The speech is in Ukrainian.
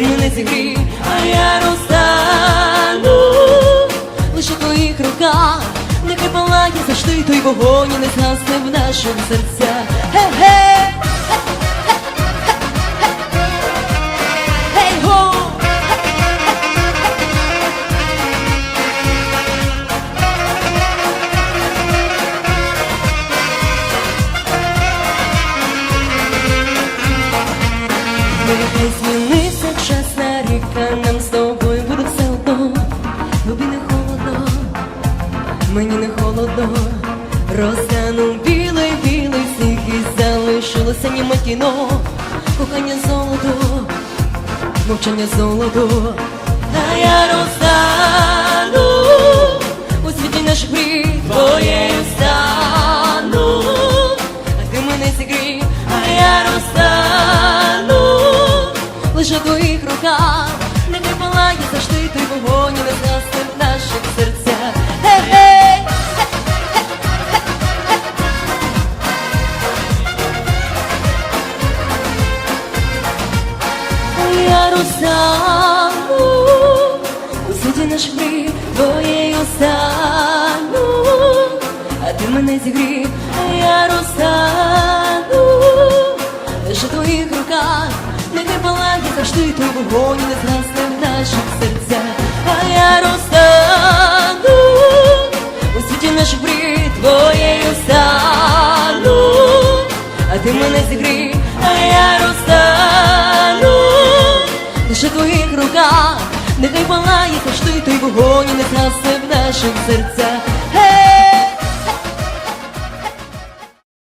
Не і гріх, а я розтану лише в твоїх руках, нехай палає завжди той вогонь не згасне в наших серцях. Ге-ге! Christmas. Ріка, нам з тобою буде все одно. Тобі не холодно, мені не холодно. Розтанув білий, білий сніг і залишилося німе кіно. Кохання золото, мовчання золото. А я розтану у світі наших мрій твоєю стану. А ти мене зігрій, а я розтану лише в твоїх руках, завжди той вогонь не згасне в наших серцях. Гей-гей! Я розтану у світі наших мрій твоєю стану, а ти мене зігрій, я розтану лише твоїх руках, нехай палає завжди той вогонь не згасне в наших світі наших твоєю стану, а ти мене зігрій, а я розтану лише в твоїх руках, нехай палає завжди той вогонь і не згасне в наших серцях.